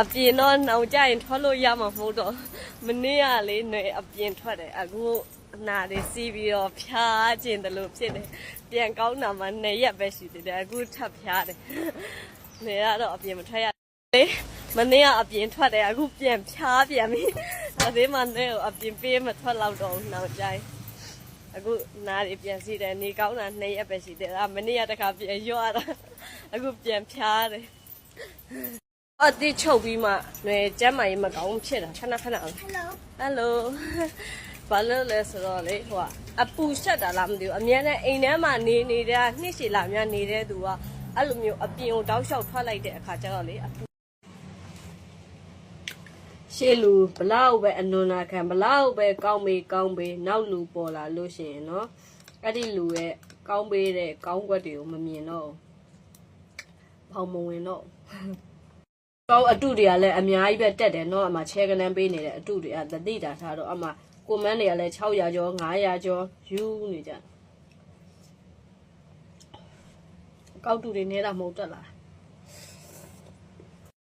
အပြင်တော့နှောင်ကြရင်ထွက်လို့ရမှာမဟုတ်တော့မနေ့ကလေຫນွေအပြင်ထွက်တယ်အခုနာတွေစီးပြီးတော့ဖျားကျင်တယ်လို့ဖြစ်တယ်ပြန်ကောင်းတာမှနေရက်ပဲရှိသေးတယ်အခုထပ်ဖျားတယ်နေရတော့အပြင်မထွက်ရလေမနေ့ကအပြင်ထွက်တယ်အခုပြန်ဖျားပြန်ပြီဒါသေးမှနေကိုအပြင်ပေးမထွက်တော့တော့ဘူးနှောင်ကြိုင်အခုနားတွေပြန်စီးတယ်နေကောင်းတာနှစ်ရက်ပဲရှိတယ်ဒါမနေ့ကတခါပြန်ရွာတာအခုပြန်ဖျားတယ် အတိချုပ်ပြီးမှနွယ်ကျမ်းမာရေးမကောင်းဖြစ်တာခဏခဏဟယ်လိုဟယ်လိုဘာလို့လဲဆိုတော့လေဟိုကအပူရှက်တာလားမသိဘူးအများနဲ့အိမ်ထဲမှာနေနေတဲ့နှစ်ရှည်လာများနေတဲ့သူကအဲ့လိုမျိုးအပြင်ကိုတောက်လျှောက်ထွက်လိုက်တဲ့အခါကျတော့လေအပူရှေ့လူဘလောက်ပဲအနွန်နာခံဘလောက်ပဲကောင်းမေးကောင်းပေးနောက်လူပေါ်လာလို့ရှိရင်နော်အဲ့ဒီလူရဲ့ကောင်းပေးတဲ့ကောင်းကွက်တွေကိုမမြင်တော့ဘူးဘောင်မဝင်တော့ဘူး ကောင်းအတုတွေကလည်းအများကြီးပဲတက်တယ်နော်အမချဲကနန်းပေးနေတဲ့အတုတွေကသတိတာထားတော့အမကွန်မန့်တွေကလည်း600ကျော်900ကျော်ယူနေကြကောက်တူတွေနေတာမဟုတ်တက်လား